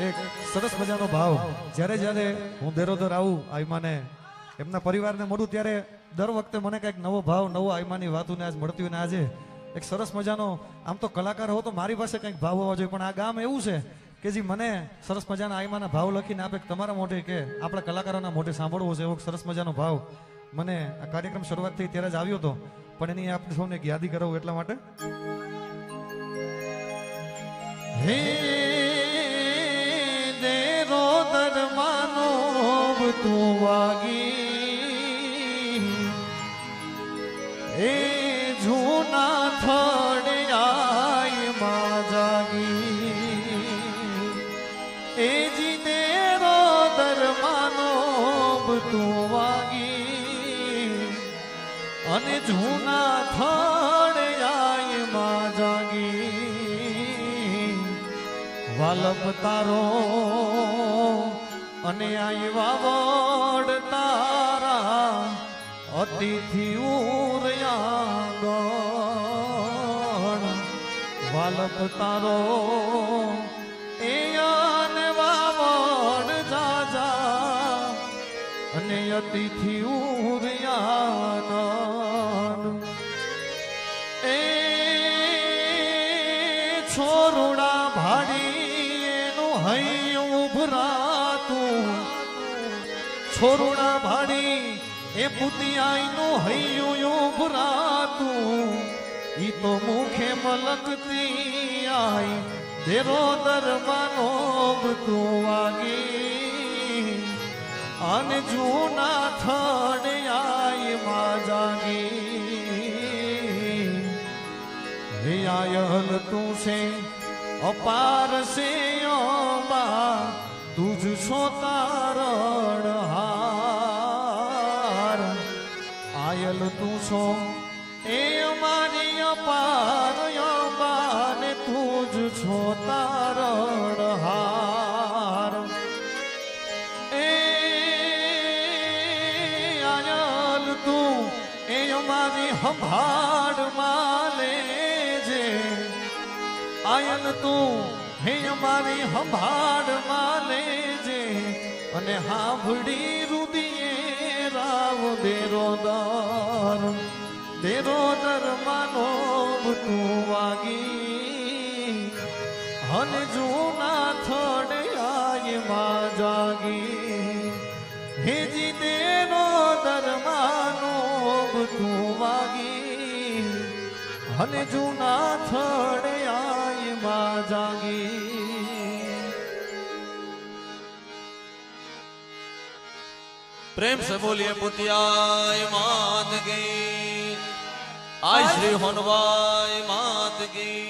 એક સરસ મજાનો ભાવ. જ્યારે જ્યારે હું દેરોદર આવું આઈમાને એમના પરિવારને મળું ત્યારે દર વખતે મને કંઈક નવો ભાવ, નવો આઈમાની વાતોને આજ મળતી હોય ને આજે એક સરસ મજાનો, આમ તો કલાકાર હો તો મારી પાસે કંઈક ભાવ હોવા જોઈએ, પણ આ ગામ એવું છે કે જે મને સરસ મજાના આઈમાના ભાવ લખીને આપે તમારા મોઢે કે આપણા કલાકારોના મોઢે સાંભળવો છે એવો સરસ મજાનો ભાવ મને આ કાર્યક્રમ શરૂઆત થઈ ત્યારે જ આવ્યો હતો. પણ એની આપણે સૌને એક યાદી કરાવું એટલા માટે. હે તું વાગી એ જૂના થડે આયમાં જાગી. એ જીને રો વાગી અને જૂના થડે આયમાં જાગી. વાલમ તારો અને આવ્યા વડ તારા અતિથિ ઉરયાગણ. વાલમ તારો એ આને વાવડ જાજા અને અતિથિ ઉરયાનંદ એ છોરુડા ભાડી એનું હૈયું છોરુડા ભાડી એ પુતિયાઈનું હૈયું ભરાતું ઈ તો મુખે મલકતી આઈ દેરો દરવાનો તું વાગી. અને જૂના થડ આયમાં જાગી. હે આયલ તું છે અપાર છે અંબા તુજ છો તારણ હાર આયલ તું છો એ અમારી અપાર અંબા ને તુજ છો તારણ હાર એ આયલ તું આયલ તું, હે અમારી સંભાળ માને જે, અને હાંભળી રુદીએ રાવ દેરો દર. દેરો દર માનો તું વાગી હન જૂના થડે આયમાં જાગી હેજી દર માનો તું વાગી હન જૂના થડે માં જાગી પ્રેમ સે બોલીએ પુતિયાય માત ગઈ આય શ્રી હનુમાય માત ગઈ